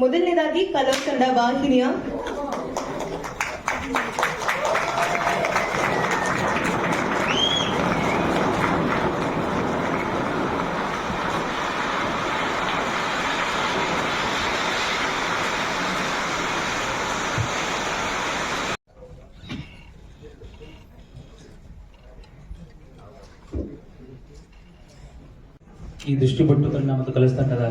ಮೊದಲನೇದಾಗಿ ಕಲರ್ ಕನ್ನಡ ವಾಹಿನಿಯ ಈ ದೃಷ್ಟಿಪಟ್ಟು ತಂಡ ಮತ್ತು ಕಲಸ್ ತಂಡದ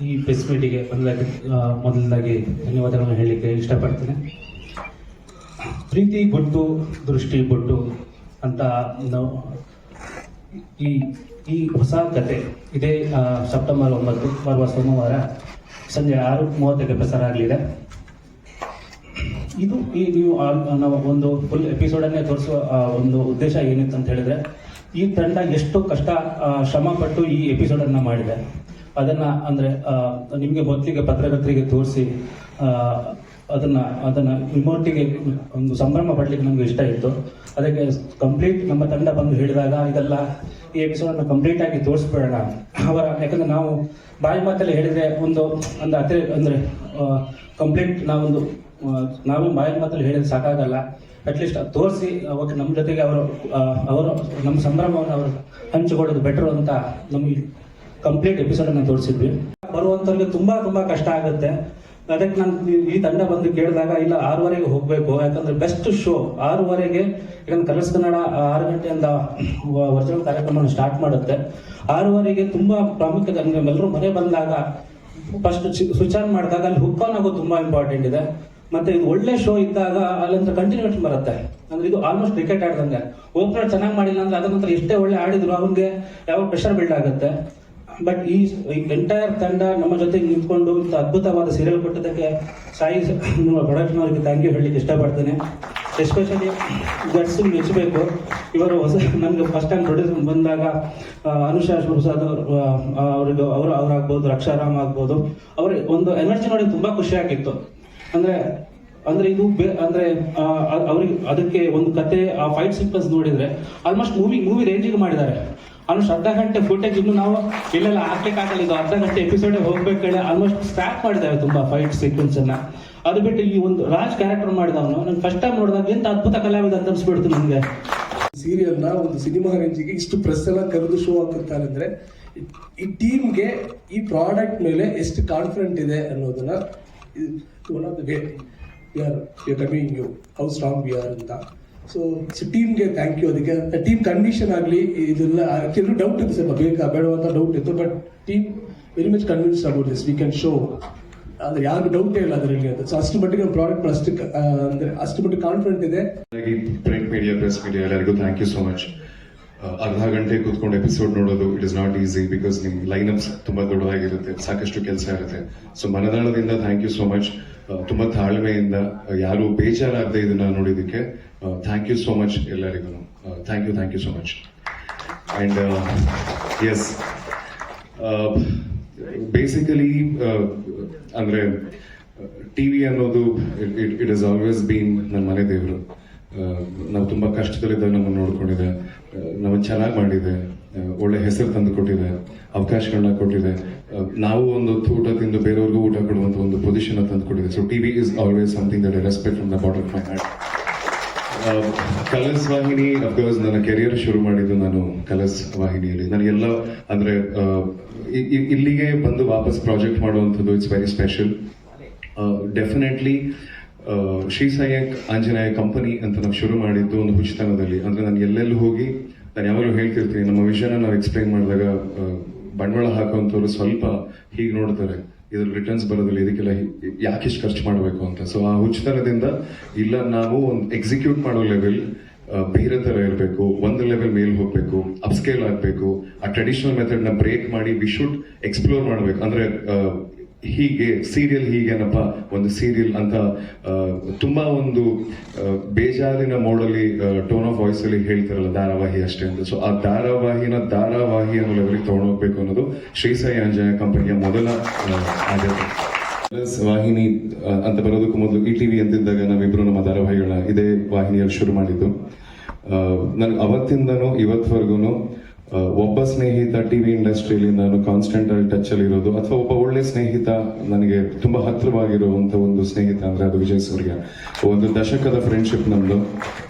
ಈ ಪ್ರೆಸ್ ಮೀಟಿಗೆ ಮೊದಲಾಗಿ ಆ, ಮೊದಲದಾಗಿ ಧನ್ಯವಾದಗಳನ್ನು ಹೇಳಲಿಕ್ಕೆ ಇಷ್ಟಪಡ್ತೇನೆ. ಪ್ರೀತಿ ಬೊಟ್ಟು ದೃಷ್ಟಿ ಬೊಟ್ಟು ಅಂತ ಈ ಈ ಹೊಸ ಕತೆ ಇದೇ ಸೆಪ್ಟೆಂಬರ್ ಒಂಬತ್ತು ಬರುವ ಸೋಮವಾರ ಸಂಜೆ ಆರು ಮೂವತ್ತಕ್ಕೆ ಪ್ರಸಾರ ಆಗಲಿದೆ ಇದು ಈ ನೀವು ನಾವು ಒಂದು ಫುಲ್ ಎಪಿಸೋಡನ್ನೇ ತೋರಿಸುವ ಒಂದು ಉದ್ದೇಶ ಏನಿತ್ತು ಅಂತ ಹೇಳಿದ್ರೆ ಈ ತಂಡ ಎಷ್ಟು ಕಷ್ಟ ಶ್ರಮ ಪಟ್ಟು ಈ ಎಪಿಸೋಡನ್ನು ಮಾಡಿದೆ. ಅದನ್ನ ಅಂದ್ರೆ ನಿಮಗೆ ಮೊದಲಿಗೆ ಪತ್ರಕರ್ತರಿಗೆ ತೋರಿಸಿ ಅದನ್ನ ಅದನ್ನ ರಿಮೋಟಿಗೆ ಒಂದು ಸಂಭ್ರಮ ಪಡ್ಲಿಕ್ಕೆ ನಮ್ಗೆ ಇಷ್ಟ ಇತ್ತು. ಅದಕ್ಕೆ ಕಂಪ್ಲೀಟ್ ನಮ್ಮ ತಂಡ ಬಂದು ಹೇಳಿದಾಗ, ಇದೆಲ್ಲ ಈ ಎಪಿಸೋಡ್ ಅನ್ನು ಕಂಪ್ಲೀಟ್ ಆಗಿ ತೋರಿಸ್ಬೇಡ ಅವರ, ಯಾಕಂದ್ರೆ ನಾವು ಬಾಯಿ ಮಾತಲ್ಲಿ ಹೇಳಿದ್ರೆ ಒಂದು ಒಂದು ಅತಿ ಅಂದ್ರೆ ಕಂಪ್ಲೀಟ್ ನಾವೊಂದು ನಾವು ನಾವೇ ಬಾಯಿ ಮಾತಲ್ಲಿ ಹೇಳಿದ್ರೆ ಸಾಕಾಗಲ್ಲ. ಅಟ್ಲೀಸ್ಟ್ ತೋರಿಸಿ ಅವಾಗ ನಮ್ಮ ಜೊತೆಗೆ ಅವರು ಅವರು ನಮ್ಮ ಸಂಭ್ರಮವನ್ನು ಅವರು ಹಂಚಿಕೊಳ್ಳೋದು ಬೆಟರ್ ಅಂತ ನಮಗೆ ಕಂಪ್ಲೀಟ್ ಎಪಿಸೋಡ್ ಅನ್ನು ತೋರಿಸಿದ್ವಿ. ಬರುವಂತವ್ರಿಗೆ ತುಂಬಾ ತುಂಬಾ ಕಷ್ಟ ಆಗುತ್ತೆ. ಅದಕ್ಕೆ ನಾನು ಈ- ತಂಡ ಬಂದು ಕೇಳಿದಾಗ, ಇಲ್ಲ, ಆರೂವರೆಗೆ ಹೋಗ್ಬೇಕು. ಯಾಕಂದ್ರೆ ಬೆಸ್ಟ್ ಶೋ ಆರೂವರೆಗೆ ಯಾಕಂದ್ರೆ ಕಲರ್ಸ್ ಕನ್ನಡ ಆರು ಗಂಟೆಯಿಂದ ವರ್ಚುವಲ್ ಕಾರ್ಯಕ್ರಮ ಸ್ಟಾರ್ಟ್ ಮಾಡುತ್ತೆ. ಆರೂವರೆಗೆ ತುಂಬಾ ಪ್ರಾಮುಖ್ಯತೆ ಎಲ್ಲರೂ ಮನೆ ಬಂದಾಗ ಫಸ್ಟ್ ಸ್ವಿಚ್ ಆನ್ ಮಾಡಿದಾಗ ಅಲ್ಲಿ ಹುಕ್ ಆನ್ ಆಗೋದು ತುಂಬಾ ಇಂಪಾರ್ಟೆಂಟ್ ಇದೆ. ಮತ್ತೆ ಇದು ಒಳ್ಳೆ ಶೋ ಇದ್ದಾಗ ಅಲ್ಲಿಂದ ಕಂಟಿನ್ಯೂಷನ್ ಬರುತ್ತೆ. ಅಂದ್ರೆ ಇದು ಆಲ್ಮೋಸ್ಟ್ ಕ್ರಿಕೆಟ್ ಆಡ್ದಂಗೆ. ಓಪನರ್ ಚೆನ್ನಾಗಿ ಮಾಡಿಲ್ಲ ಅಂದ್ರೆ ಅದ ನಂತರ ಎಷ್ಟೇ ಒಳ್ಳೆ ಆಡಿದ್ರು ಅವ್ನಿಗೆ ಯಾವ ಪ್ರೆಷರ್ ಬಿಲ್ಡ್ ಆಗುತ್ತೆ. ಬಟ್ ಈ ಎಂಟೈರ್ ತಂಡ ನಮ್ಮ ಜೊತೆ ನಿಂತ್ಕೊಂಡು ಇಂಥ ಅದ್ಭುತವಾದ ಸೀರಿಯಲ್ ಕೊಟ್ಟದಕ್ಕೆ ಸಾಯಿ ನಿಮ್ಮ ಪ್ರೊಡಕ್ಷನ್ ಅವರಿಗೆ ಥ್ಯಾಂಕ್ ಯು ಹೇಳಲಿಕ್ಕೆ ಇಷ್ಟಪಡ್ತೇನೆ. ಎಸ್ಪೆಷಲಿ ಗಟ್ಸ್ ಮೆಚ್ಚಬೇಕು. ಇವರು ಹೊಸ ನಮಗೆ ಫಸ್ಟ್ ಟೈಮ್ ಪ್ರೊಡ್ಯೂಸರ್ ಬಂದಾಗ ಅನುಷಾ ಪ್ರಸಾದ್ ಅವರು ಅವ್ರಿಗೆ, ಅವರು ಅವರಾಗ್ಬೋದು, ರಕ್ಷಾರಾಮ್ ಆಗ್ಬೋದು. ಅವ್ರ ಒಂದು ಎನರ್ಜಿ ನೋಡಿ ತುಂಬ ಖುಷಿ ಆಗಿತ್ತು. ಅಂದರೆ, ಅಂದ್ರೆ ಇದು ಅಂದ್ರೆ ಅವ್ರಿಗೆ ಅದಕ್ಕೆ ಒಂದು ಕತೆ, ಆ ಫೈಟ್ ಸೀಕ್ವೆನ್ಸ್ ನೋಡಿದ್ರೆ ಆಲ್ಮೋಸ್ಟ್ ಮೂವಿ ಮೂವಿ ರೇಂಜಿಗೆ ಮಾಡಿದ್ದಾರೆ. ಆಲ್ಮೋಸ್ಟ್ ಅರ್ಧ ಗಂಟೆ ಫುಟೇಜ್ ಇನ್ನು ನಾವು ಇಲ್ಲೆಲ್ಲ ಹಾಕ್ಲಿಕ್ಕೆ ಆಗಲ್ಲ ಇದು ಅರ್ಧ ಗಂಟೆ ಎಪಿಸೋಡ್ ಹೋಗ್ಬೇಕಾದ್ರೆ ಆಲ್ಮೋಸ್ಟ್ ಸ್ಟಾಪ್ ಮಾಡಿದ್ದಾವೆ ತುಂಬಾ ಫೈಟ್ ಸೀಕ್ವೆನ್ಸ್ ಅನ್ನ. ಅದು ಬಿಟ್ಟು ಈ ಒಂದು ರಾಜ್ ಕ್ಯಾರೆಕ್ಟರ್ ಮಾಡಿದವನು. ನಾನು ಫಸ್ಟ್ ಟೈಮ್ ನೋಡಿದಾಗ ಎಂತ ಅದ್ಭುತ ಕಲಾವಿದ ಅಂತ ಅನ್ಸ್ಬಿಡ್ತು ನನಗೆ. ಸೀರಿಯಲ್ನ ಒಂದು ಸಿನಿಮಾ ರೇಂಜಿಗೆ ಇಷ್ಟು ಪ್ರೆಸ್ ಎಲ್ಲ ಕರೆದು ಶೋ ಹಾಕಿರ್ತಾರೆ ಅಂದ್ರೆ ಈ ಟೀಮ್ಗೆ ಈ ಪ್ರಾಡಕ್ಟ್ ಮೇಲೆ ಎಷ್ಟು ಕಾನ್ಫಿಡೆಂಟ್ ಇದೆ ಅನ್ನೋದನ್ನ one of the way we are we coming you how strong we are ಅಂತ. ಸೊ ಟೀಮ್ಗೆ ಥ್ಯಾಂಕ್ ಯು ಅದಕ್ಕೆ. ಟೀಮ್ ಕಂಡೀಷನ್ ಆಗಲಿ ಇದೆಲ್ಲ ಕೆಲವು ಡೌಟ್ ಇತ್ತು ಸ್ವಲ್ಪ ಬೇಕಾ ಬೇಡವಂತ ಡೌಟ್ ಇತ್ತು but team very much convince about this we can show ಅಂದ್ರೆ ಯಾರು ಡೌಟೇ ಇಲ್ಲ ಅದರಲ್ಲಿ ಸೊ ಅಷ್ಟು ಮಟ್ಟಿಗೆ ಪ್ರಾಡಕ್ಟ್ ಅಷ್ಟು ಅಂದ್ರೆ ಅಷ್ಟು ಮಟ್ಟಿಗೆ ಕಾನ್ಫಿಡೆಂಟ್ ಇದೆ. ಪ್ರಿಂಟ್ ಮೀಡಿಯಾ ಪ್ರೆಸ್ ಮೀಡಿಯಾ ಎಲ್ಲರಿಗೂ ಥ್ಯಾಂಕ್ ಯು ಸೋ ಮಚ್ ಅರ್ಧ ಗಂಟೆ ಕೂತ್ಕೊಂಡು ಎಪಿಸೋಡ್ ನೋಡೋದು it is not easy because ನಿಮ್ ಲೈನಪ್ಸ್ ತುಂಬಾ ದೊಡ್ಡದಾಗಿರುತ್ತೆ, ಸಾಕಷ್ಟು ಕೆಲಸ ಇರುತ್ತೆ. ಸೊ ಮನದಾಳದಿಂದ ಥ್ಯಾಂಕ್ ಯು ಸೋ ಮಚ್ ತುಂಬಾ ತಾಳ್ಮೆಯಿಂದ, ಯಾರು ಬೇಜಾರಾಗದೆ ಇದನ್ನ ನೋಡಿದಕ್ಕೆ ಥ್ಯಾಂಕ್ ಯು ಸೋ ಮಚ್ ಎಲ್ಲರಿಗೂ. Thank you thank you so much and yes basically ಅಂದರೆ ಟಿ ವಿ ಅನ್ನೋದು ಇಟ್ ಇಸ್ ಆಲ್ವೇಸ್ ಬೀನ್ ನನ್ನ ಮನೆ ದೇವರು. ನಾವು ತುಂಬ ಕಷ್ಟದಲ್ಲಿದ್ದಾಗ ನಮ್ಮನ್ನು ನೋಡ್ಕೊಂಡಿದೆ. ನಾವು ಚೆನ್ನಾಗಿ ಮಾಡಿದೆ. ಆ, ಒಳ್ಳೆ ಹೆಸರು ತಂದು ಕೊಟ್ಟಿದೆ. ಅವಕಾಶಗಳನ್ನ ಕೊಟ್ಟಿದೆ. ನಾವು ಒಂದು ಊಟ ತಿಂದು ಬೇರೆಯವ್ರಿಗೂ ಊಟ ಕೊಡುವಂಥ ಒಂದು ಪೊಸಿಷನ್ ತಂದು ಕೊಟ್ಟಿದೆ. So TV is always something that I respect from the bottom my heart Colors ವಾಹಿನಿ ಅಫ್ಕೋರ್ಸ್ ನನ್ನ ಕೆರಿಯರ್ ಶುರು ಮಾಡಿದ್ದು ನಾನು ಕಲರ್ಸ್ ವಾಹಿನಿಯಲ್ಲಿ. ನನಗೆಲ್ಲ ಅಂದ್ರೆ ಇಲ್ಲಿಗೆ ಬಂದು ವಾಪಸ್ ಪ್ರಾಜೆಕ್ಟ್ ಮಾಡುವಂಥದ್ದು it's very special definitely Shri Sayak Anjaneya company ಅಂತ ನಾವು ಶುರು ಮಾಡಿದ್ದು ಒಂದು ಹುಚಿತನದಲ್ಲಿ ಅಂದ್ರೆ ನಾನು ಎಲ್ಲೆಲ್ಲೂ ಹೋಗಿ, ನಾನು ಯಾವಾಗಲೂ ಹೇಳ್ತಿರ್ತೀನಿ, ನಮ್ಮ ವಿಷಯನ ನಾವು ಎಕ್ಸ್ಪ್ಲೈನ್ ಮಾಡಿದಾಗ ಬಂಡವಾಳ ಹಾಕುವಂಥವ್ರು ಸ್ವಲ್ಪ ಹೀಗೆ ನೋಡ್ತಾರೆ. ಇದ್ರ ರಿಟರ್ನ್ಸ್ ಬರೋದಿಲ್ಲ, ಇದಕ್ಕೆಲ್ಲ ಯಾಕೆ ಇಷ್ಟು ಖರ್ಚು ಮಾಡಬೇಕು ಅಂತ. ಸೊ ಆ ಹುಚ್ಚುತನದಿಂದ ಇಲ್ಲ, ನಾವು ಒಂದು ಎಕ್ಸಿಕ್ಯೂಟ್ ಮಾಡೋ ಲೆವೆಲ್ ಬೇರೆ ಥರ ಇರಬೇಕು, ಒಂದು ಲೆವೆಲ್ ಮೇಲೆ ಹೋಗ್ಬೇಕು ಅಪ್ಸ್ಕೇಲ್ ಆಗಬೇಕು, ಆ ಟ್ರೆಡಿಷನಲ್ ಮೆಥಡ್ನ ಬ್ರೇಕ್ ಮಾಡಿ ವಿ ಶುಡ್ ಎಕ್ಸ್ಪ್ಲೋರ್ ಮಾಡಬೇಕು. ಅಂದ್ರೆ ಹೀಗೆ ಸೀರಿಯಲ್ ಹೀಗೇನಪ್ಪ ಒಂದು ಸೀರಿಯಲ್ ಅಂತ ತುಂಬ ಒಂದು ಬೇಜಾರಿನ ಮೋಡಲ್ಲಿ ಟೋನ್ ಆಫ್ ವಾಯ್ಸ್ ಅಲ್ಲಿ ಹೇಳ್ತಾರಲ್ಲ ಧಾರಾವಾಹಿ ಅಷ್ಟೇ ಅಂತ. ಸೊ ಆ ಧಾರಾವಾಹಿನ ಧಾರಾವಾಹಿ ಅನ್ನೋ ಲೆವೆಲ್ಗೆ ತಗೊಂಡೋಗ್ಬೇಕು ಅನ್ನೋದು ಶ್ರೀ ಸಾಯಿ ಆಂಜನೇಯ ಕಂಪನಿಯ ಮೊದಲ ಆದ್ಯತೆ. ವಾಹಿನಿ ಅಂತ ಬರೋದಕ್ಕೂ ಮೊದಲು ಇ ಟಿವಿ ಅಂತಿದ್ದಾಗ ನಾವಿಬ್ಬರು ನಮ್ಮ ಧಾರಾವಾಹಿಗಳನ್ನ ಇದೇ ವಾಹಿನಿಯಲ್ಲಿ ಶುರು ಮಾಡಿದ್ದು. ನನಗೆ ಅವತ್ತಿಂದನೂ ಇವತ್ವರೆಗೂ ಆ, ಒಬ್ಬ ಸ್ನೇಹಿತ ಟಿವಿ ಇಂಡಸ್ಟ್ರಿಯಲ್ಲಿ ನಾನು ಕಾನ್ಸ್ಟೆಂಟ್ ಅಲ್ಲಿ ಟಚ್ ಅಲ್ಲಿ ಇರೋದು, ಅಥವಾ ಒಬ್ಬ ಒಳ್ಳೆ ಸ್ನೇಹಿತ ನನಗೆ ತುಂಬಾ ಹತ್ತಿರವಾಗಿರುವಂತ ಒಂದು ಸ್ನೇಹಿತ ಅಂದ್ರೆ ಅದು ವಿಜಯ್ ಸೂರ್ಯ. ಒಂದು ದಶಕದ ಫ್ರೆಂಡ್ಶಿಪ್ ನಮ್ದು.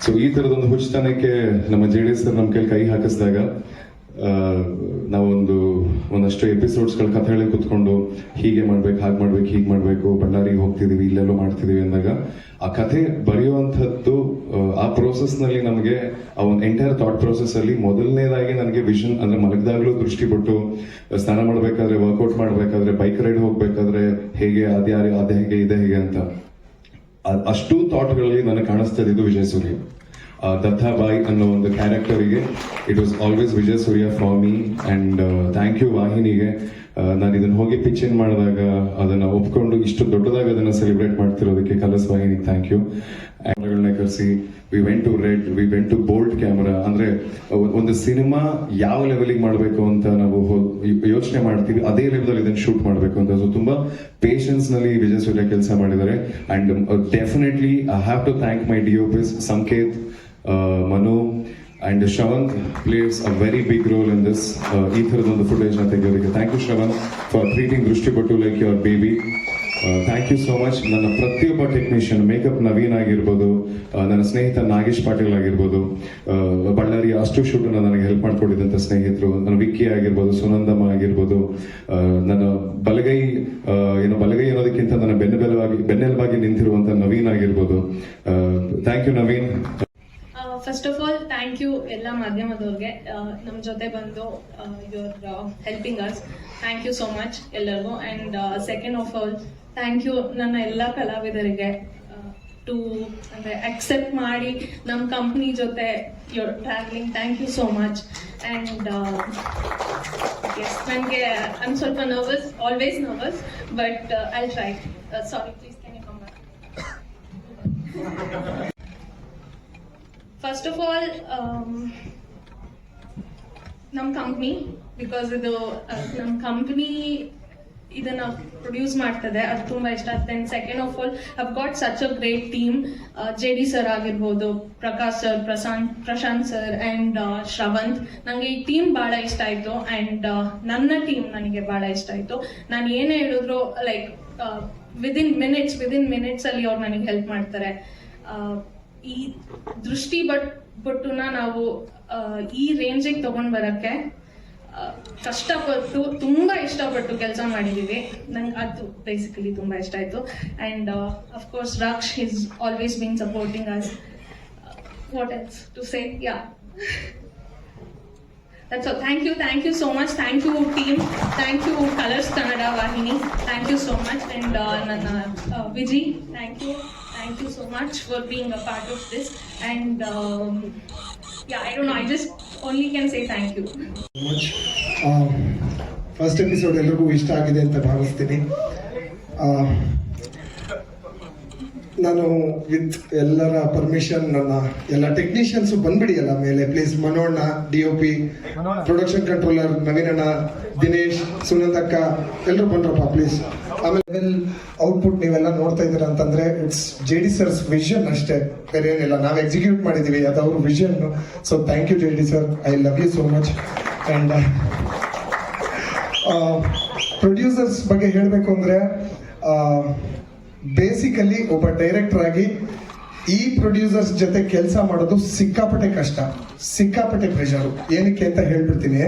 ಸೊ ಈ ತರದೊಂದು ಹುಚ್ಚತನಕ್ಕೆ ನಮ್ಮ ಜೆ ಡಿ ಎಸ್ ನಮ್ಮ ಕೈಲಿ ಕೈ ಹಾಕಿಸಿದಾಗ ನಾವೊಂದು, ಒಂದಷ್ಟು ಎಪಿಸೋಡ್ಸ್ಗಳ ಕಥೆ ಹೇಳಿ ಕುತ್ಕೊಂಡು, ಹೀಗೆ ಮಾಡ್ಬೇಕು, ಹಾಗೆ ಮಾಡ್ಬೇಕು, ಹೀಗೆ ಮಾಡ್ಬೇಕು, ಬಳ್ಳಾರಿಗೆ ಹೋಗ್ತಿದೀವಿ, ಇಲ್ಲೆಲ್ಲೋ ಮಾಡ್ತಿದೀವಿ ಅಂದಾಗ, ಆ ಕಥೆ ಬರೆಯುವಂಥದ್ದು ಪ್ರೋಸೆಸ್ನಲ್ಲಿ ನಮಗೆ, ಆ ಒಂದು ಎಂಟೈರ್ ಥಾಟ್ ಪ್ರೋಸೆಸ್ ಅಲ್ಲಿ ಮೊದಲನೇದಾಗಿ ನನಗೆ ವಿಷನ್ ಅಂದ್ರೆ ಮಲಗದಾಗ್ಲೂ ದೃಷ್ಟಿ ಕೊಟ್ಟು ಸ್ನಾನ ಮಾಡ್ಬೇಕಾದ್ರೆ ವರ್ಕೌಟ್ ಮಾಡ್ಬೇಕಾದ್ರೆ ಬೈಕ್ ರೈಡ್ ಹೋಗ್ಬೇಕಾದ್ರೆ, ಹೇಗೆ, ಅದ ಹೇಗೆ, ಇದೆ ಹೇಗೆ ಅಂತ. ಅಷ್ಟು ಥಾಟ್ಗಳಲ್ಲಿ ನನಗೆ ಕಾಣಿಸ್ತಾ ಇದ್ದು ವಿಜಯ್ ಸೂರ್ಯ. ದತ್ತಾಬಾಯಿ ಅನ್ನೋ ಒಂದು ಕ್ಯಾರೆಕ್ಟರಿಗೆ it was always Vijay Surya for me and thank you ವಾಹಿನಿಗೆ. ನಾನು ಇದನ್ನ ಹೋಗಿ ಪಿಚ್ ಮಾಡಿದಾಗ ಅದನ್ನ ಒಪ್ಕೊಂಡು ಇಷ್ಟು ದೊಡ್ಡದಾಗಿ ಅದನ್ನ ಸೆಲೆಬ್ರೇಟ್ ಮಾಡ್ತಿರೋದಕ್ಕೆ ಕಲಸ್ ವಾಹಿನಿ ಥ್ಯಾಂಕ್ ಯು ಕ್ಯಾಮ್ರಾಗಳನ್ನ ಕರೆಸಿ we went to RED we went to Bolt camera ಅಂದ್ರೆ ಒಂದು ಸಿನಿಮಾ ಯಾವ ಲೆವೆಲಿಗೆ ಮಾಡಬೇಕು ಅಂತ ನಾವು ಯೋಚನೆ ಮಾಡ್ತೀವಿ. ಅದೇ ಲೆವೆಲ್ ಇದನ್ನ ಶೂಟ್ ಮಾಡಬೇಕು ಅಂತ. ಸೊ ತುಂಬಾ ಪೇಷನ್ಸ್ನಲ್ಲಿ ವಿಜಯ್ ಸೂರ್ಯ ಕೆಲಸ ಮಾಡಿದ್ದಾರೆ. And definitely I have to thank my DOPs Sanket Manu and Shravanth plays a very big role in this ಈ ಥರದೊಂದು ಫುಟೇಜ್ನ ತೆಗೆಯೋದಕ್ಕೆ thank you Shravanth for treating Drishtibottu like your baby thank you so much ನನ್ನ ಪ್ರತಿಯೊಬ್ಬ technician makeup Naveen ಆಗಿರ್ಬೋದು ನನ್ನ ಸ್ನೇಹಿತ ನಾಗೇಶ್ ಪಾಟೀಲ್ ಆಗಿರ್ಬೋದು ಬಳ್ಳಾರಿಯ ಅಷ್ಟು ಶೂಟ್ ನನಗೆ ಹೆಲ್ಪ್ ಮಾಡಿಕೊಂಡಿದ್ದಂಥ ಸ್ನೇಹಿತರು. ನನ್ನ ವಿಕ್ಕಿ ಆಗಿರ್ಬೋದು ಸುನಂದಮ್ಮ ಆಗಿರ್ಬೋದು ನನ್ನ ಬಲಗೈ ಏನು ಬಲಗೈ ಅನ್ನೋದಕ್ಕಿಂತ ನನ್ನ ಬೆನ್ನೆಲುಬಾಗಿ ಬೆನ್ನೆಲುಬಾಗಿ ನಿಂತಿರುವಂಥ ನವೀನ್ ಆಗಿರ್ಬೋದು. Thank you Naveen. First of all thank you ಎಲ್ಲ ಮಾಧ್ಯಮದವ್ರಿಗೆ ನಮ್ಮ ಜೊತೆ ಬಂದು your helping us thank you so much ಎಲ್ಲರಿಗೂ. And second of all thank you ನನ್ನ ಎಲ್ಲ ಕಲಾವಿದರಿಗೆ ಟು ಅಂದರೆ ಅಕ್ಸೆಪ್ಟ್ ಮಾಡಿ ನಮ್ಮ ಕಂಪ್ನಿ ಜೊತೆ your travelling thank you so much and yes ನನಗೆ ನಾನು ಸ್ವಲ್ಪ nervous always nervous but I try sorry please can you come back first of all ನಮ್ಮ ಕಂಪ್ನಿ ಬಿಕಾಸ್ ಇದು ನಮ್ಮ ಕಂಪ್ನಿ ಇದನ್ನ ಪ್ರೊಡ್ಯೂಸ್ ಮಾಡ್ತದೆ. ಅದು ತುಂಬಾ ಇಷ್ಟ. ಆಗ್ತದೆ second of all have got such a great team J D sir ಆಗಿರ್ಬೋದು Prakash sir Prashanth Prashanth sir and Shravanth ನನಗೆ ಈ ಟೀಮ್ ಬಹಳ ಇಷ್ಟ ಆಯ್ತು ಅಂಡ್ ನನ್ನ ಟೀಮ್ ನನಗೆ ಬಹಳ ಇಷ್ಟ ಆಯ್ತು. ನಾನು ಏನೇ ಹೇಳಿದ್ರು like within minutes within minutes ಅಲ್ಲಿ ಅವ್ರು ನನಗೆ ಹೆಲ್ಪ್ ಮಾಡ್ತಾರೆ. ಆ, ಈ ದೃಷ್ಟಿ ಬಟ್, ಬಟ್ಟುನ ನಾವು ಈ ರೇಂಜಿಗೆ ತಗೊಂಡ್ ಬರಕ್ಕೆ ಕಷ್ಟಪಟ್ಟು, ತುಂಬಾ ಇಷ್ಟಪಟ್ಟು ಕೆಲಸ ಮಾಡಿದೀವಿ. ನಂಗೆ ಅದು ಬೇಸಿಕಲಿ ತುಂಬಾ ಇಷ್ಟ ಆಯ್ತು. And of course Raksh is always being supporting us what else to say yeah that's all thank you thank you so much thank you team thank you Colors Kannada ವಾಹಿನಿ thank you so much and ನನ್ನ Viji thank you thank you. So much for being a part of this. And um, yeah, I don't know. I just only can say thank you. Much first episode ಎಲ್ರಿಗೂ ಇಷ್ಟ ಆಗಿದೆ ಅಂತ ಭಾವಿಸ್ತೀನಿ ನಾನು with ಎಲ್ಲರ permission ನನ್ನ ಎಲ್ಲ technicians ಬಂದ್ಬಿಡಿ ಅಲ್ಲ ಮೇಲೆ. Please ಮನೋಣ್ಣ D O P production controller ನವೀನಣ್ಣ Dinesh ಸುನಂದಕ್ಕ ಎಲ್ಲರೂ ಬಂದ್ರಪ್ಪ ಪ್ಲೀಸ್ ಆಮೇಲೆ ಔಟ್ಪುಟ್ ನೀವೆಲ್ಲ ನೋಡ್ತಾ ಇದ್ದೀರಾ ಅಂತಂದ್ರೆ it's J D sir's vision ಅಷ್ಟೇ. ಬೇರೆ ಏನಿಲ್ಲ. ನಾವು ಎಕ್ಸಿಕ್ಯೂಟ್ ಮಾಡಿದೀವಿ. ಅದು ಅವ್ರ vision so thank you J D sir I love you so much and producers ಬಗ್ಗೆ ಹೇಳಬೇಕು ಅಂದ್ರೆ ಬೇಸಿಕಲಿ ಒಬ್ಬ ಡೈರೆಕ್ಟರ್ ಆಗಿ ಈ ಪ್ರೊಡ್ಯೂಸರ್ಸ್ ಜೊತೆ ಕೆಲಸ ಮಾಡೋದು ಸಿಕ್ಕಾಪಟ್ಟೆ ಕಷ್ಟ, ಸಿಕ್ಕಾಪಟ್ಟೆ ಪ್ರೆಷರು ಏನಕ್ಕೆ ಅಂತ ಹೇಳ್ಬಿಡ್ತೀನಿ.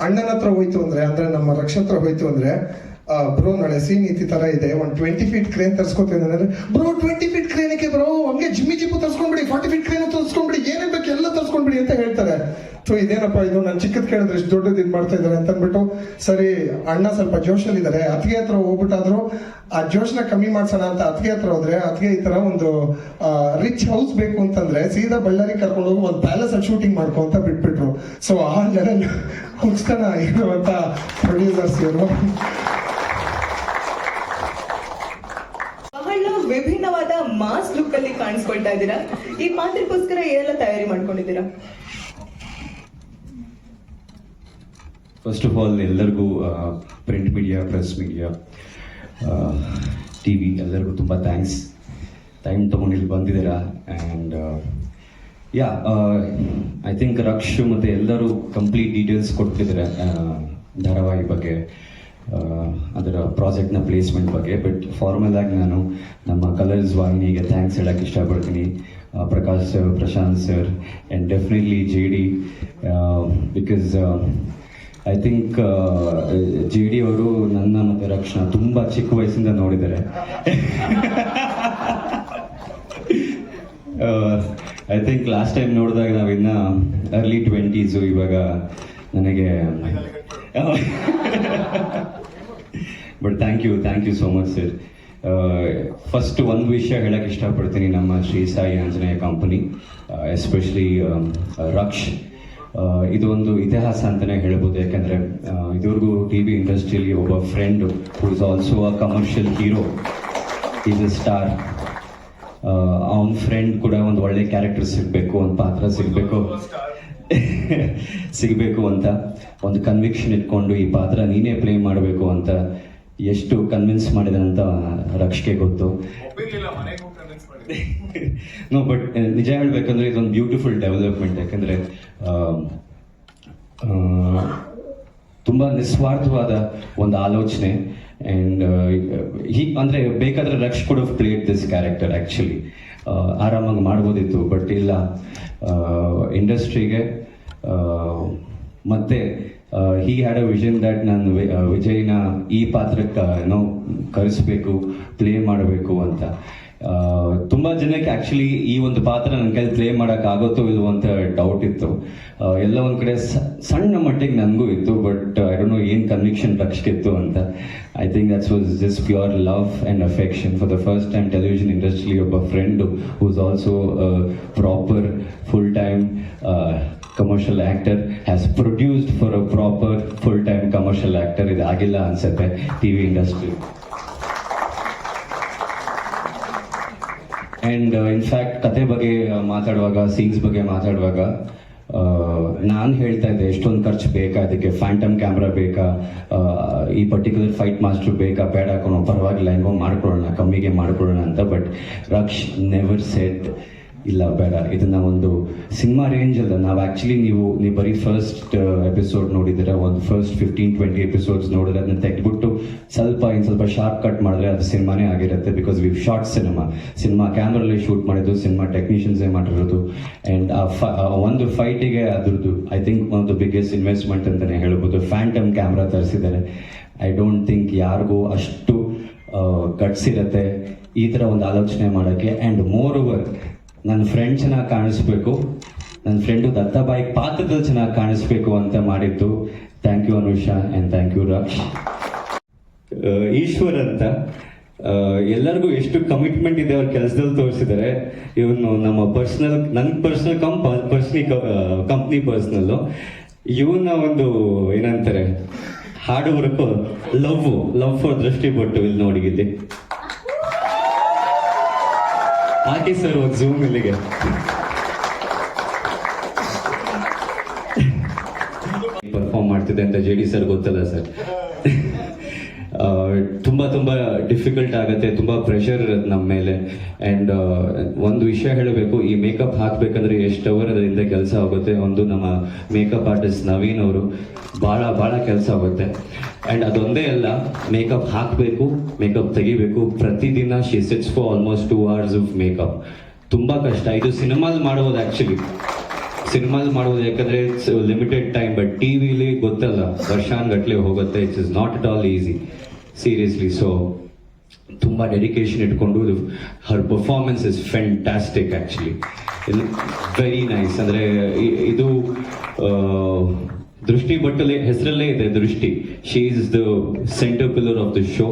ಅಣ್ಣನ ಹತ್ರ ಹೋಯ್ತು ಅಂದ್ರೆ ಅಂದ್ರೆ ನಮ್ಮ ರಕ್ಷತ್ರ ಹೋಯ್ತು ಅಂದ್ರೆ ಬ್ರೋ, ನಾಳೆ ಸೀನ್ ಈ ತರ ಇದೆ. ಒಂದ್ ಟ್ವೆಂಟಿ ಫೀಟ್ ಕ್ರೇನ್ ತರ್ಸ್ಕೊತೀನಿ ಅಂದ್ರೆ ಬ್ರೋ ಟ್ವೆಂಟಿ ಫೀಟ್ ಕ್ರೇನಿಗೆ ಬ್ರೋ, ಹಂಗೆ ಜಿಮ್ಮಿ ಜಿಪ್ಪು ತರ್ಸ್ಕೊಂಡ್ಬಿಡಿ ಫಾರ್ಟಿ ಫೀಟ್ ಕ್ರೇನ್ ತರ್ಸ್ಕೊಂಡ್ಬಿಡಿ ಏನೇ ಬೇಕು ಎಲ್ಲ ತರ್ಸ್ಕೊಂಡ್ಬಿಡಿ ಅಂತ ಹೇಳ್ತಾರೆ. ಸೊ ಇದೇನಪ್ಪ ಇದು? ನಾನು ಚಿಕ್ಕದ್ ಕೇಳಿದ್ರೆ ಇಷ್ಟು ದೊಡ್ಡದು ಇದು ಮಾಡ್ತಾ ಇದಾರೆ ಅಂತ ಅಂದ್ಬಿಟ್ಟು ಸರಿ, ಅಣ್ಣ ಸ್ವಲ್ಪ ಜೋಶಲ್ ಇದ್ದಾರೆ ಅತ್ತಿಗೆ ಹತ್ರ ಹೋಗ್ಬಿಟ್ಟಾದ್ರು, ಆ ಜೋಶ್ನ ಕಮ್ಮಿ ಮಾಡ್ಸೋಣ ಅಂತ ಅತ್ತಿಗೆ ಹತ್ರ ಹೋದ್ರೆ, ಅತ್ತಿಗೆ ಈ ತರ ಒಂದು ರಿಚ್ ಹೌಸ್ ಬೇಕು ಅಂತಂದ್ರೆ, ಸೀದಾ ಬಳ್ಳಾರಿ ಕರ್ಕೊಂಡು ಹೋಗಿ ಒಂದು ಪ್ಯಾಲೇಸ್ ಅಲ್ಲಿ ಶೂಟಿಂಗ್ ಮಾಡ್ಕೊ ಅಂತ ಬಿಟ್ಬಿಟ್ರು. ಸೊ ಆ ಲೆವೆಲ್ ಹುಚ್ಚತನ ಇರುವಂತ ಪ್ರೊಡ್ಯೂಸರ್ಸ್ ಇವರು. ಮಾಸ್ ಲುಕ್ ಅಲ್ಲಿ ಕಾಣಿಸ್ಕೊಳ್ತಾ ಇದ್ದೀರಾ? ಈ ಪಾತ್ರಕ್ಕೋಸ್ಕರ ಏನೆಲ್ಲ ತಯಾರಿ ಮಾಡ್ಕೊಂಡಿದ್ದೀರಾ? ಫಸ್ಟ್ ಆಫ್ ಆಲ್ ಎಲ್ಲರಿಗೂ print media press media T V ಎಲ್ಲರಿಗೂ ತುಂಬ ಥ್ಯಾಂಕ್ಸ್ ಟೈಮ್ ತೊಗೊಂಡು ಇಲ್ಲಿ ಬಂದಿದ್ದೀರಾ? And yeah I think Raksh ಮತ್ತು ಎಲ್ಲರೂ ಕಂಪ್ಲೀಟ್ ಡೀಟೇಲ್ಸ್ ಕೊಟ್ಟಿದ್ದಾರೆ ಧಾರಾವಾಹಿ ಬಗ್ಗೆ. ಅದರ ಪ್ರಾಜೆಕ್ಟ್ನ ಪ್ಲೇಸ್ಮೆಂಟ್ ಬಗ್ಗೆ. ಬಟ್ ಫಾರ್ಮಲ್ ಆಗಿ ನಾನು ನಮ್ಮ ಕಲರ್ಸ್ ವಾಹಿನಿಗೆ ಥ್ಯಾಂಕ್ಸ್ ಹೇಳಕ್ಕೆ ಇಷ್ಟಪಡ್ತೀನಿ. Prakash sir Prashanth sir and definitely J D because I think J D ಅವರು ನನ್ನ ಮತ್ತು ರಕ್ಷಣ ತುಂಬ ಚಿಕ್ಕ ವಯಸ್ಸಿಂದ ನೋಡಿದ್ದಾರೆ. ಐ ಥಿಂಕ್ ಲಾಸ್ಟ್ ಟೈಮ್ ನೋಡಿದಾಗ ನಾವಿನ್ನ ಅರ್ಲಿ ಟ್ವೆಂಟೀಸು ಇವಾಗ ನನಗೆ but thank you thank you so much sir first ಒಂದು ವಿಷಯ ಹೇಳಕ್ಕೆ ಇಷ್ಟಪಡ್ತೀನಿ ನಮ್ಮ ಶ್ರೀ ಸಾಯಿ ಆಂಜನೇಯ ಕಂಪನಿ ಎಸ್ಪೆಷಲಿ ರಕ್ಷ್ ಇದು ಒಂದು ಇತಿಹಾಸ ಅಂತಲೇ ಹೇಳ್ಬೋದು, ಯಾಕಂದರೆ ಇದುವರೆಗೂ ಟಿ ವಿ ಇಂಡಸ್ಟ್ರಿಯಲ್ಲಿ ಒಬ್ಬ friend who is also a commercial hero is a star ಅವನ ಫ್ರೆಂಡ್ ಕೂಡ ಒಂದು ಒಳ್ಳೆ ಕ್ಯಾರೆಕ್ಟರ್ ಸಿಗಬೇಕು, ಒಂದು ಪಾತ್ರ ಸಿಗಬೇಕು. ಸಿಗಬೇಕು ಅಂತ ಒಂದು ಕನ್ವಿಕ್ಷನ್ ಇಟ್ಕೊಂಡು ಈ ಪಾತ್ರ ನೀನೇ ಪ್ಲೇ ಮಾಡಬೇಕು ಅಂತ ಎಷ್ಟು ಕನ್ವಿನ್ಸ್ ಮಾಡಿದೆ ಅಂತ ರಕ್ಷಕ್ಕೆ ಗೊತ್ತು ನೋ ಬಟ್ ನಿಜ ಹೇಳ್ಬೇಕಂದ್ರೆ ಇದೊಂದು ಬ್ಯೂಟಿಫುಲ್ ಡೆವಲಪ್ಮೆಂಟ್ ಯಾಕಂದ್ರೆ ತುಂಬಾ ನಿಸ್ವಾರ್ಥವಾದ ಒಂದು ಆಲೋಚನೆ. ಅಂಡ್ ಹೀ ಅಂದ್ರೆ ಬೇಕಾದ್ರೆ ರಕ್ಷ್ ಕೂಡ ಕ್ರಿಯೇಟ್ ದಿಸ್ ಕ್ಯಾರೆಕ್ಟರ್ ಆ್ಯಕ್ಚುಲಿ ಆರಾಮಾಗಿ ಮಾಡ್ಬೋದಿತ್ತು ಬಟ್ ಇಲ್ಲ. ಇಂಡಸ್ಟ್ರಿಗೆ ಮತ್ತೆ he had a vision that ನಾನು ವಿಜಯ್ನ ಈ ಪಾತ್ರಕ್ಕೆ ಏನೋ ಕರೆಸ್ಬೇಕು ಪ್ಲೇ ಮಾಡಬೇಕು ಅಂತ. ತುಂಬ ಜನಕ್ಕೆ ಆ್ಯಕ್ಚುಲಿ ಈ ಒಂದು ಪಾತ್ರ ನನ್ನ ಕೈಲಿ ಪ್ಲೇ ಮಾಡೋಕೆ ಆಗುತ್ತೋ ಇಲ್ವೋ ಅಂತ ಡೌಟ್ ಇತ್ತು. ಎಲ್ಲ ಒಂದು ಕಡೆ ಸಣ್ಣ ಮಟ್ಟಿಗೆ ನನಗೂ ಇತ್ತು ಬಟ್ ಐ ಡೋಂಟ್ ನೋ ಏನು ಕನ್ವಿಕ್ಷನ್ ರಕ್ಷಕಿತ್ತು ಅಂತ. I think that's was just pure love and affection for the first time television ಇಂಡಸ್ಟ್ರಿಲಿ ಒಬ್ಬ friend who is also proper full time commercial actor has produced for a proper full time commercial actor ಇದು ಆಗಿಲ್ಲ T V industry and in fact ಕತೆ ಬಗ್ಗೆ ಮಾತಾಡುವಾಗ scenes ಬಗ್ಗೆ ಮಾತಾಡುವಾಗ ನಾನು ಹೇಳ್ತಾ ಇದ್ದೆ ಎಷ್ಟೊಂದು ಖರ್ಚು ಬೇಕಾ ಅದಕ್ಕೆ ಫ್ಯಾಂಟಮ್ ಕ್ಯಾಮ್ರಾ ಬೇಕಾ ಆ, ಈ ಪರ್ಟಿಕ್ಯುಲರ್ ಫೈಟ್ ಮಾಸ್ಟರ್ ಬೇಕಾ ಬೇಡ ಹಾಕೋಣ ಪರವಾಗಿಲ್ಲ ಹೆಂಗೋ ಮಾಡ್ಕೊಳ್ಳೋಣ ಕಮ್ಮಿಗೆ ಮಾಡ್ಕೊಳ್ಳೋಣ ಅಂತ ಬಟ್ ರಕ್ಷ್ ನೆವರ್ ಸೆಟ್ ಇಲ್ಲ, ಬೇಡ. ಇದನ್ನ ಒಂದು ಸಿನಿಮಾ ರೇಂಜ್ ಅಲ್ಲ. ನಾವು ಆಕ್ಚುಲಿ ನೀವು ನೀವು ಬರೀ ಫಸ್ಟ್ ಎಪಿಸೋಡ್ ನೋಡಿದ್ರೆ, ಒಂದು ಫಸ್ಟ್ ಫಿಫ್ಟೀನ್ ಟ್ವೆಂಟಿ ಎಪಿಸೋಡ್ಸ್ ನೋಡಿದ್ರೆ ಅದನ್ನ ತೆಗೆದ್ಬಿಟ್ಟು ಸ್ವಲ್ಪ ಇನ್ನು ಸ್ವಲ್ಪ ಶಾರ್ಪ್ ಕಟ್ ಮಾಡಿದ್ರೆ ಅದು ಸಿನಿಮಾನೇ ಆಗಿರುತ್ತೆ because we short cinema cinema ಕ್ಯಾಮ್ರಲ್ಲಿ shoot ಮಾಡಿದ್ದು ಸಿನಿಮಾ ಟೆಕ್ನಿಷಿಯನ್ಸೇ ಮಾಡಿರೋದು. ಆ್ಯಂಡ್ ಒಂದು ಫೈಟಿಗೆ ಅದ್ರದ್ದು ಐ ಥಿಂಕ್ ಒಂದು ಬಿಗ್ಗೆಸ್ಟ್ ಇನ್ವೆಸ್ಟ್ಮೆಂಟ್ ಅಂತಲೇ ಹೇಳ್ಬೋದು. ಫ್ಯಾಂಟಮ್ ಕ್ಯಾಮ್ರಾ ತರಿಸಿದ್ದಾರೆ. ಐ ಡೋಂಟ್ ಥಿಂಕ್ ಯಾರಿಗೂ ಅಷ್ಟು ಕಟ್ಸಿರುತ್ತೆ ಈ ಥರ ಒಂದು ಆಲೋಚನೆ ಮಾಡೋಕ್ಕೆ. ಆ್ಯಂಡ್ ಮೋರ್ ಓವರ್ ನನ್ನ ಫ್ರೆಂಡ್ ಚೆನ್ನಾಗಿ ಕಾಣಿಸ್ಬೇಕು. ನನ್ನ ಫ್ರೆಂಡು ದತ್ತಾಬಾಯಿ ಪಾತ್ರದಲ್ಲಿ ಚೆನ್ನಾಗಿ ಕಾಣಿಸ್ಬೇಕು ಅಂತ ಮಾಡಿದ್ದು. Thank you Anusha and thank you Raksh. Eshwar ಅಂತ. ಎಲ್ಲರಿಗೂ ಎಷ್ಟು ಕಮಿಟ್ಮೆಂಟ್ ಇದೆ ಅವ್ರ ಕೆಲಸದಲ್ಲಿ ತೋರಿಸಿದ್ದಾರೆ ಇವನು ನಮ್ಮ ಪರ್ಸ್ನಲ್ ನನ್ನ ಪರ್ಸ್ನಲ್ ಕಮ್ ಪರ್ಸ್ನಿ ಕಂಪ್ನಿ ಪರ್ಸ್ನಲ್ಲು ಇವನ್ನ ಒಂದು ಏನಂತಾರೆ ಹಾಡು ವರ್ಕು ಲವ್ ಲವ್ ಫಾರ್ ದೃಷ್ಟಿ ಪಟ್ಟು ಇಲ್ಲಿ ನೋಡಿ ಇಲ್ಲಿ ಹಾಕಿ ಸರ್ ಒಂದು ಝೂಮ್ ಇಲ್ಲಿಗೆ. ಪರ್ಫಾರ್ಮ್ ಮಾಡ್ತಿದೆ ಅಂತ ಜೆ ಡಿ ಸರ್ ಗೊತ್ತಲ್ಲ ಸರ್ ತುಂಬ ತುಂಬ ಡಿಫಿಕಲ್ಟ್ ಆಗುತ್ತೆ, ತುಂಬ ಪ್ರೆಷರ್ ಇರುತ್ತೆ ನಮ್ಮ ಮೇಲೆ. ಆ್ಯಂಡ್ ಒಂದು ವಿಷಯ ಹೇಳಬೇಕು, ಈ ಮೇಕಪ್ ಹಾಕ್ಬೇಕಂದ್ರೆ ಎಷ್ಟು ಅವರ್ ಅದರಿಂದ ಕೆಲಸ ಆಗುತ್ತೆ, ಒಂದು ನಮ್ಮ ಮೇಕಪ್ ಆರ್ಟಿಸ್ಟ್ ನವೀನ್ ಅವರು ಭಾಳ ಭಾಳ ಕೆಲಸ ಆಗುತ್ತೆ. ಅಂಡ್ ಅದೊಂದೇ ಅಲ್ಲ ಮೇಕಪ್ ಹಾಕಬೇಕು ಮೇಕಪ್ ತೆಗಿಬೇಕು. ಪ್ರತಿದಿನ she sits for almost two hours of makeup ತುಂಬ ಕಷ್ಟ. ಇದು ಸಿನಿಮಾಲ್ ಮಾಡೋದು ಆ್ಯಕ್ಚುಲಿ ಸಿನಿಮಾಲ್ ಮಾಡೋದು ಯಾಕಂದ್ರೆ ಇಟ್ಸ್ ಲಿಮಿಟೆಡ್ ಟೈಮ್ ಬಟ್ ಟಿವಿಲಿ ಗೊತ್ತಲ್ಲ. ವರ್ಷಾನ್ಗಟ್ಲೆ ಹೋಗುತ್ತೆ. It's is not at all easy seriously so ತುಂಬ ಡೆಡಿಕೇಶನ್ ಇಟ್ಕೊಂಡು her performance is fantastic actually very nice ಅಂದರೆ ಇದು ದೃಷ್ಟಿ ಬಟ್ಟಲೆ ಹೆಸರಲ್ಲೇ ಇದೆ Drishti. She is the centre pillar of the show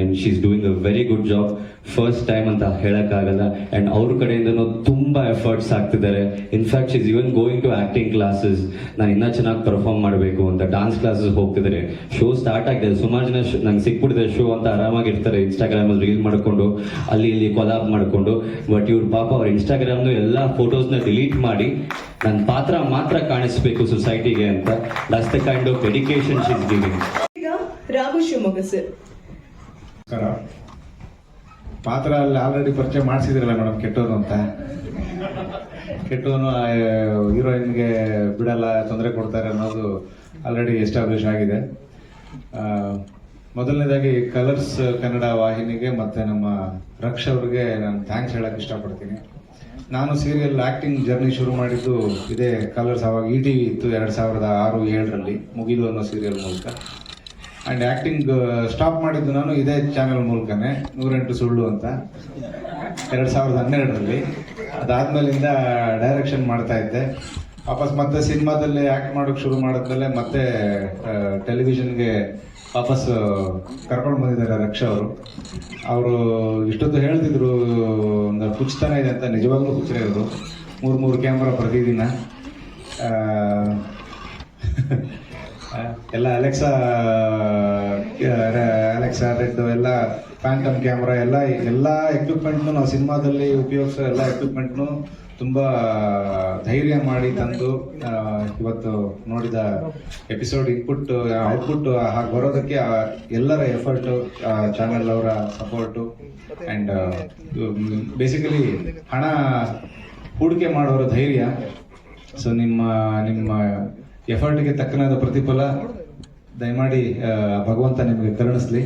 and she is doing a very good job first time ಅಂತ ಹೇಳೋಕ್ಕಾಗಲ್ಲ. And ಅವ್ರ ಕಡೆಯಿಂದನೂ ತುಂಬಾ ಎಫರ್ಟ್ಸ್ ಆಗ್ತಿದ್ದಾರೆ. In fact is even going to acting classes ನಾನು ಇನ್ನೂ ಚೆನ್ನಾಗಿ ಪರ್ಫಾರ್ಮ್ ಮಾಡಬೇಕು ಅಂತ ಡಾನ್ಸ್ ಕ್ಲಾಸಸ್ ಹೋಗ್ತಿದ್ದಾರೆ. ಶೋ ಸ್ಟಾರ್ಟ್ ಆಗಿದೆ. ಸುಮಾರು ಜನ ನಂಗೆ ಸಿಕ್ಬಿಡಿದೆ ಶೋ ಅಂತ ಆರಾಮಾಗಿರ್ತಾರೆ ಇರ್ತಾರೆ. ಇನ್ಸ್ಟಾಗ್ರಾಮ್ ಅಲ್ಲಿ ರೀಲ್ ಮಾಡಿಕೊಂಡು, ಅಲ್ಲಿ ಇಲ್ಲಿ ಕೊಲಾಬ್ ಮಾಡಿಕೊಂಡು. ಬಟ್ ಇವ್ರ ಪಾಪ ಅವ್ರ ಇನ್ಸ್ಟಾಗ್ರಾಮ್ನು ಎಲ್ಲ ಫೋಟೋಸ್ನ ಡಿಲೀಟ್ ಮಾಡಿ ನನ್ನ ಪಾತ್ರ ಮಾತ್ರ ಕಾಣಿಸ್ಬೇಕು ಸೊಸೈಟಿಗೆ ಅಂತ. That's the kind of education she's giving ಈಗ ರಾಘು ಶಿವಮೊಗ್ಗ ಸರ್. ನಮಸ್ಕಾರ. ಪಾತ್ರ ಅಲ್ಲಿ ಆಲ್ರೆಡಿ ಪರಿಚಯ ಮಾಡಿಸಿದ್ರಲ್ಲ ಮೇಡಮ್ ಕೆಟ್ಟೋನು ಅಂತ. ಕೆಟ್ಟೋನು ಹೀರೋಯಿನ್ಗೆ ಬಿಡಲ್ಲ ತೊಂದರೆ ಕೊಡ್ತಾರೆ ಅನ್ನೋದು ಆಲ್ರೆಡಿ ಎಸ್ಟಾಬ್ಲಿಷ್ ಆಗಿದೆ. ಮೊದಲನೇದಾಗಿ ಕಲರ್ಸ್ ಕನ್ನಡ ವಾಹಿನಿಗೆ ಮತ್ತೆ ನಮ್ಮ ರಕ್ಷ ಅವ್ರಿಗೆ ನಾನು ಥ್ಯಾಂಕ್ಸ್ ಹೇಳಕ್ ಇಷ್ಟಪಡ್ತೀನಿ. ನಾನು ಸೀರಿಯಲ್ ಆ್ಯಕ್ಟಿಂಗ್ ಜರ್ನಿ ಶುರು ಮಾಡಿದ್ದು ಇದೇ ಕಲರ್ಸ್ ಅವಾಗ ಇ ಟಿ ವಿ ಇತ್ತು ಎರಡು ಸಾವಿರದ ಆರು, ಏಳರಲ್ಲಿ ಮುಗಿದು ಅನ್ನೋ ಸೀರಿಯಲ್ ಮೂಲಕ. ಆ್ಯಂಡ್ ಆ್ಯಕ್ಟಿಂಗ್ ಸ್ಟಾಪ್ ಮಾಡಿದ್ದು ನಾನು ಇದೇ ಚಾನೆಲ್ ಮೂಲಕನೇ, ನೂರೆಂಟು ಸುಳ್ಳು ಅಂತ. ಎರಡು ಸಾವಿರದ ಹನ್ನೆರಡರಲ್ಲಿ. ಅದಾದಮೇಲಿಂದ ಡೈರೆಕ್ಷನ್ ಮಾಡ್ತಾ ಇದ್ದೆ. ವಾಪಸ್ ಮತ್ತೆ ಸಿನಿಮಾದಲ್ಲಿ ಆ್ಯಕ್ಟ್ ಮಾಡೋಕ್ಕೆ ಶುರು ಮಾಡಿದ್ಮೇಲೆ ಮತ್ತೆ ಟೆಲಿವಿಷನ್ಗೆ ವಾಪಸ್ ಕರ್ಕೊಂಡು ಬಂದಿದ್ದಾರೆ ರಕ್ಷ ಅವರು. ಅವರು ಇಷ್ಟೊತ್ತು ಹೇಳ್ತಿದ್ರು, ಒಂದು ಹುಚ್ಚತನ ಇದೆ ಅಂತ, ನಿಜವಾಗ್ಲೂ ಹುಚ್ಚರೇ ಇರೋದು. ಮೂರು ಮೂರು ಕ್ಯಾಮ್ರಾ ಪ್ರತಿದಿನ ಎಲ್ಲ ಅಲೆಕ್ಸಾ ಅಲೆಕ್ಸಾ ರೆಡ್ ಎಲ್ಲ ಫ್ಯಾಂಟಮ್ ಕ್ಯಾಮ್ರಾ ಎಲ್ಲ ಎಲ್ಲ ಎಕ್ವಿಪ್ಮೆಂಟ್ನು ನಾವು ಸಿನಿಮಾದಲ್ಲಿ ಉಪಯೋಗಿಸೋ ಎಲ್ಲ ಎಕ್ವಿಪ್ಮೆಂಟ್ನು ತುಂಬ, ಧೈರ್ಯ ಮಾಡಿ ತಂದು ಇವತ್ತು ನೋಡಿದ ಎಪಿಸೋಡ್ ಇನ್ಪುಟ್ ಔಟ್ಪುಟ್ ಹಾಗೆ ಬರೋದಕ್ಕೆ ಎಲ್ಲರ ಎಫರ್ಟು ಚಾನಲ್ ಅವರ ಸಪೋರ್ಟು ಆ್ಯಂಡ್ ಬೇಸಿಕಲಿ ಹಣ ಹೂಡಿಕೆ ಮಾಡೋರ ಧೈರ್ಯ. ಸೊ ನಿಮ್ಮ ನಿಮ್ಮ ಎಫರ್ಟ್ಗೆ ತಕ್ಕನಾದ ಪ್ರತಿಫಲ, ದಯಮಾಡಿ ಭಗವಂತ ನಿಮಗೆ ಕರುಣಿಸ್ಲಿ.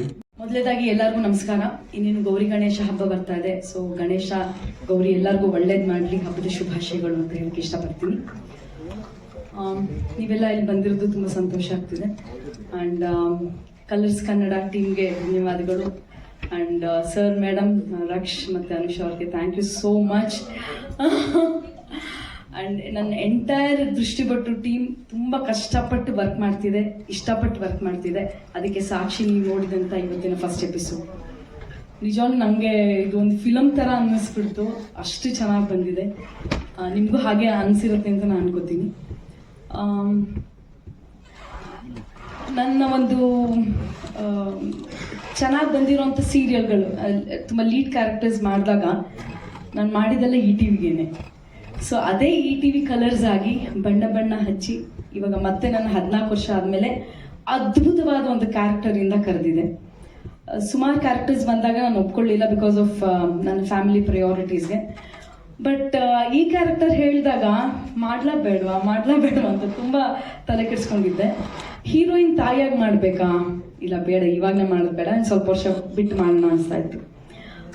ಮೊದಲೇದಾಗಿ ಎಲ್ಲರಿಗೂ ನಮಸ್ಕಾರ. ಇನ್ನೇನು ಗೌರಿ ಗಣೇಶ ಹಬ್ಬ ಬರ್ತಾ ಇದೆ. ಸೊ ಗಣೇಶ, ಗೌರಿ ಎಲ್ಲರಿಗೂ ಒಳ್ಳೇದು ಮಾಡಲಿ, ಹಬ್ಬದ ಶುಭಾಶಯಗಳು ಅಂತ ಹೇಳಕ್ಕೆ ಇಷ್ಟಪಡ್ತೀನಿ. ನೀವೆಲ್ಲ ಇಲ್ಲಿ ಬಂದಿರೋದು ತುಂಬ ಸಂತೋಷ ಆಗ್ತಿದೆ. ಆ್ಯಂಡ್ ಕಲರ್ಸ್ ಕನ್ನಡ ಟೀಮ್ಗೆ ಧನ್ಯವಾದಗಳು. ಆ್ಯಂಡ್ ಸರ್ ಮೇಡಮ್ ರಕ್ಷ್ ಮತ್ತು ಅನುಷ್ ಅವ್ರಿಗೆ thank you so much and ನನ್ನ ಎಂಟೈರ್ ದೃಷ್ಟಿಪಟ್ಟು ಟೀಮ್ ತುಂಬ ಕಷ್ಟಪಟ್ಟು ವರ್ಕ್ ಮಾಡ್ತಿದೆ, ಇಷ್ಟಪಟ್ಟು ವರ್ಕ್ ಮಾಡ್ತಿದೆ. ಅದಕ್ಕೆ ಸಾಕ್ಷಿ ನೀವು ನೋಡಿದಂಥ ಇವತ್ತಿನ ಫಸ್ಟ್ ಎಪಿಸೋಡ್ ನಿಜವಾಗ್ಲೂ ನಮಗೆ ಇದು ಒಂದು ಫಿಲಮ್ ಥರ ಅನ್ನಿಸ್ಬಿಡ್ತು. ಅಷ್ಟು ಚೆನ್ನಾಗಿ ಬಂದಿದೆ. ನಿಮಗೂ ಹಾಗೆ ಅನಿಸಿರುತ್ತೆ ಅಂತ ನಾನು ಅನ್ಕೋತೀನಿ. ನನ್ನ ಒಂದು ಚೆನ್ನಾಗಿ ಬಂದಿರೋಂಥ ಸೀರಿಯಲ್ಗಳು ತುಂಬ ಲೀಡ್ ಕ್ಯಾರೆಕ್ಟರ್ಸ್ ಮಾಡಿದಾಗ ನಾನು ಮಾಡಿದೆಲ್ಲ ಈ ಟಿ ವಿಗೇನೆ ಸೊ ಅದೇ ಈ ಟಿ ವಿ ಕಲರ್ಸ್ ಆಗಿ ಬಣ್ಣ ಬಣ್ಣ ಹಚ್ಚಿ, ಇವಾಗ ಮತ್ತೆ ನನ್ನ ಹದಿನಾಲ್ಕು ವರ್ಷ ಆದಮೇಲೆ ಅದ್ಭುತವಾದ ಒಂದು ಕ್ಯಾರೆಕ್ಟರಿಂದ ಕರೆದಿದೆ. ಸುಮಾರು ಕ್ಯಾರೆಕ್ಟರ್ಸ್ ಬಂದಾಗ ನಾನು ಒಪ್ಕೊಳ್ಳಿಲ್ಲ ಬಿಕಾಸ್ ಆಫ್ ನನ್ನ ಫ್ಯಾಮಿಲಿ ಪ್ರಯಾರಿಟೀಸ್ಗೆ ಬಟ್ ಈ ಕ್ಯಾರೆಕ್ಟರ್ ಹೇಳಿದಾಗ, ಮಾಡ್ಲಾ ಬೇಡವಾ ಮಾಡ್ಲಾ ಬೇಡವಾ ಅಂತ ತುಂಬ ತಲೆ ಕೆಡಿಸ್ಕೊಂಡಿದ್ದೆ. ಹೀರೋಯಿನ್ ತಾಯಿಯಾಗಿ ಮಾಡಬೇಕಾ? ಇಲ್ಲ, ಬೇಡ, ಇವಾಗಲೇ ಮಾಡೋದು ಬೇಡ ಸ್ವಲ್ಪ ವರ್ಷ ಬಿಟ್ಟು ಮಾಡೋಣ ಅನಿಸ್ತಾ ಇತ್ತು.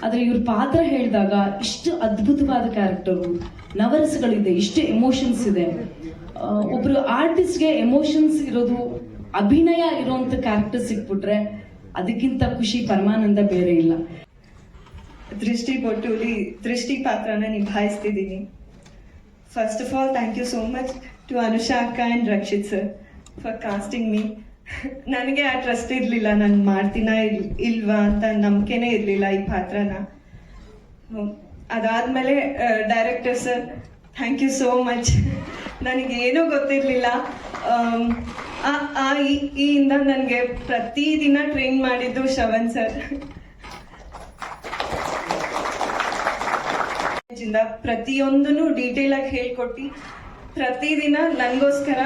ಆದರೆ ಇವ್ರ ಪಾತ್ರ ಹೇಳಿದಾಗ ಇಷ್ಟು ಅದ್ಭುತವಾದ ಕ್ಯಾರೆಕ್ಟರು ನವರಸಗಳಿದೆ, ಇಷ್ಟು ಎಮೋಷನ್ಸ್ ಇದೆ. ಒಬ್ರು ಆರ್ಟಿಸ್ಟ್ಗೆ ಎಮೋಷನ್ಸ್ ಇರೋದು, ಅಭಿನಯ ಇರೋಂಥ ಕ್ಯಾರೆಕ್ಟರ್ ಸಿಕ್ಬಿಟ್ರೆ ಅದಕ್ಕಿಂತ ಖುಷಿ, ಪರಮಾನಂದ ಬೇರೆ ಇಲ್ಲ. ದೃಷ್ಟಿ ಬೊಟ್ಟುಲಿ ದೃಷ್ಟಿ ಪಾತ್ರನ ನಿಭಾಯಿಸ್ತಿದ್ದೀನಿ. First of all thank you so much to Anusha ಅಕ್ಕ and Rakshith sir for casting me ನನಗೆ ಆ ಟ್ರಸ್ಟ್ ಇರಲಿಲ್ಲ, ನಾನು ಮಾಡ್ತೀನ ಇಲ್, ಇಲ್ವಾ ಅಂತ ನಂಬಿಕೆನೇ ಇರಲಿಲ್ಲ ಈ ಪಾತ್ರನ. ಅದಾದಮೇಲೆ director sir thank you so much ನನಗೇನೂ ಗೊತ್ತಿರಲಿಲ್ಲ. ಆ ಈಯಿಂದ ನನಗೆ ಪ್ರತಿದಿನ ಟ್ರೈನ್ ಮಾಡಿದ್ದು ಶ್ರವಣ್ ಸರ್ ಪ್ರತಿಯೊಂದನ್ನು ಡೀಟೇಲ್ ಆಗಿ ಹೇಳ್ಕೊಟ್ಟು ಪ್ರತಿದಿನ ನನಗೋಸ್ಕರ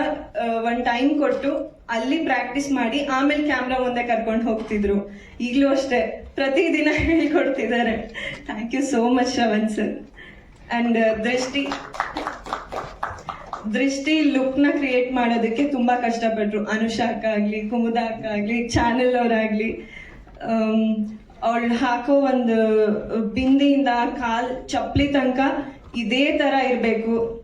ಒಂದು ಟೈಮ್ ಕೊಟ್ಟು ಅಲ್ಲಿ ಪ್ರಾಕ್ಟೀಸ್ ಮಾಡಿ ಆಮೇಲೆ ಕ್ಯಾಮ್ರಾ ಮುಂದೆ ಕರ್ಕೊಂಡು ಹೋಗ್ತಿದ್ರು. ಈಗಲೂ ಅಷ್ಟೇ. ಪ್ರತಿದಿನ ಹೇಳ್ಕೊಡ್ತಿದ್ದಾರೆ. Thank you so much Shravan sir and Drishti. Drishti ಲುಕ್ನ create ಮಾಡೋದಕ್ಕೆ ತುಂಬಾ ಕಷ್ಟಪಟ್ರು. ಅನುಷಾ ಅಕ್ಕ ಆಗ್ಲಿ ಕುಮುದ ಅವರಾಗ್ಲಿ. ಅವಳು ಹಾಕೋ ಒಂದು, ಬಿಂದಿಯಿಂದ ಕಾಲ್ ಚಪ್ಪಲಿ ತನಕ ಇದೇ ತರ ಇರಬೇಕು.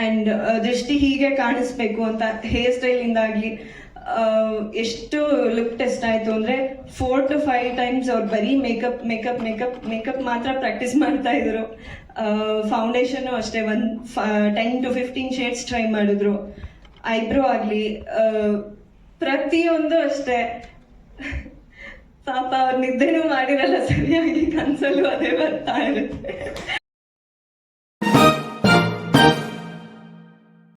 ಅಂಡ್ ದೃಷ್ಟಿ ಹೀಗೆ ಕಾಣಿಸ್ಬೇಕು ಅಂತ ಹೇರ್ ಸ್ಟೈಲ್ ಇಂದಾಗ್ಲಿ ಆ, ಎಷ್ಟು ಲುಕ್ ಟೆಸ್ಟ್ ಆಯಿತು ಅಂದರೆ ಫೋರ್ ಟು ಫೈವ್ ಟೈಮ್ಸ್ ಅವ್ರು ಬರೀ ಮೇಕಪ್ ಮೇಕಪ್ ಮೇಕಪ್ ಮೇಕಪ್ ಮಾತ್ರ ಪ್ರಾಕ್ಟೀಸ್ ಮಾಡ್ತಾ ಇದ್ರು. ಫೌಂಡೇಶನ್ ಅಷ್ಟೇ ಒಂದ್ ten to fifteen shades try ಮಾಡಿದ್ರು. ಐಬ್ರೋ ಆಗಲಿ ಪ್ರತಿಯೊಂದು ಅಷ್ಟೇ. ಪಾಪ ಅವ್ರ ನಿದ್ದೆನೂ ಮಾಡಿರಲ್ಲ ಸರಿಯಾಗಿ ಕನ್ಸಲ್ಲೂ ಅದೇ ಬರ್ತಾ ಇರುತ್ತೆ.